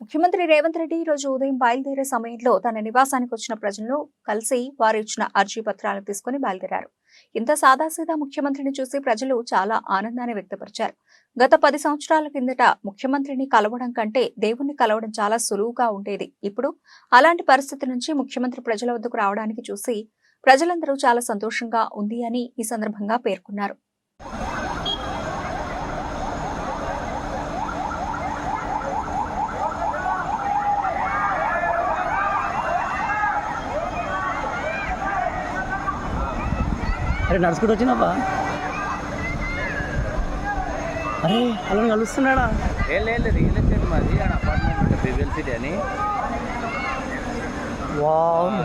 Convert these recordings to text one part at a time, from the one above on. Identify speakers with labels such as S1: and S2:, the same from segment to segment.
S1: ముఖ్యమంత్రి రేవంత్ రెడ్డి ఈ రోజు ఉదయం బయలుదేరే సమయంలో తన నివాసానికి వచ్చిన ప్రజలను కలిసి వారు ఇచ్చిన అర్జీ పత్రాలను తీసుకుని బయలుదేరారు. ఇంత సాదాసీదా ముఖ్యమంత్రిని చూసి ప్రజలు చాలా ఆనందాన్ని వ్యక్తపరిచారు. గత పది సంవత్సరాల కిందట ముఖ్యమంత్రిని కలవడం కంటే దేవుణ్ణి కలవడం చాలా సులువుగా ఉండేది. ఇప్పుడు అలాంటి పరిస్థితి నుంచి ముఖ్యమంత్రి ప్రజల వద్దకు రావడానికి చూసి ప్రజలందరూ చాలా సంతోషంగా ఉంది అని ఈ సందర్భంగా పేర్కొన్నారు.
S2: అరే నడుచుకుంటూ వచ్చినావా? అరే అలా కలుస్తున్నాడా
S3: ఏం లేదు రియల్ ఎస్టేట్ మాది. అపార్ట్మెంట్ బీబీఎల్ సిటీ అని.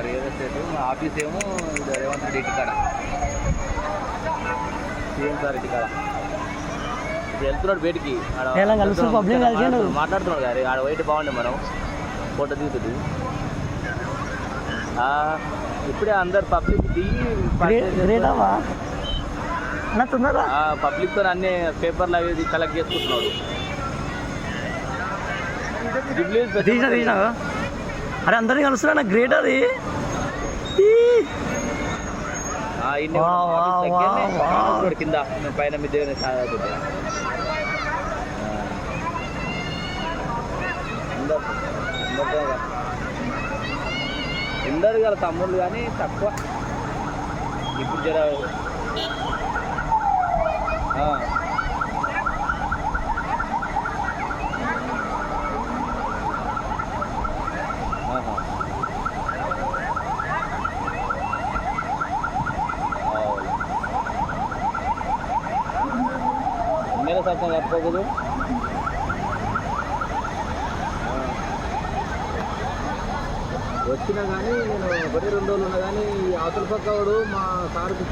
S3: రియల్ ఎస్టేట్ మా ఆఫీస్ ఏమో రేవంత్ రెడ్డి సీఎం సార్ వెళ్తున్నాడు బయటికి.
S2: ఎలా కలుస్తున్నాడు?
S3: మాట్లాడుతున్నాడు గారి ఆడ వైట్ బాగుండే మనం. ఫోటో దిగుతుంది. ఇప్పుడే అందరు పబ్లిక్ దిగి
S2: రేటావా అన్న తొందరగా
S3: పబ్లిక్తో అన్ని పేపర్లు అవి కలెక్ట్
S2: తీసిన తీసిన? అరే అందరినీ కలుస్తున్నా గ్రేట్ అది.
S3: కింద పైన మీ దగ్గర సాగుతుంది అందరు గల తమ్ముళ్ళు కానీ తక్కువ ఇప్పుడు జర ఆ. ఆహా. అవును. ఎమ్మెల్యే సత్యం వచ్చినా కానీ నేను ఒకటి రెండు రోజులు ఉన్నా కానీ ఈ అవతల పక్క వాడు మా సార్కు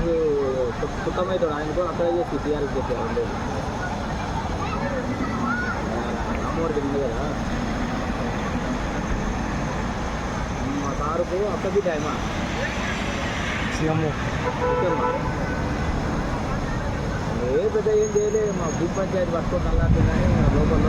S3: సుత్తమవుతాడు ఆయన కూడా అప్లై చేసి టీఆర్ఎస్ చెప్పారు రెండు రోజులు. అమ్మవారికి ఉంది కదా. మా సారుకు అప్పటి టైమా? ఏ పెద్ద ఏం చేయలేదు మా భూ పంచాయతీ పట్టుకొని అల్లాంటి కానీ లోపల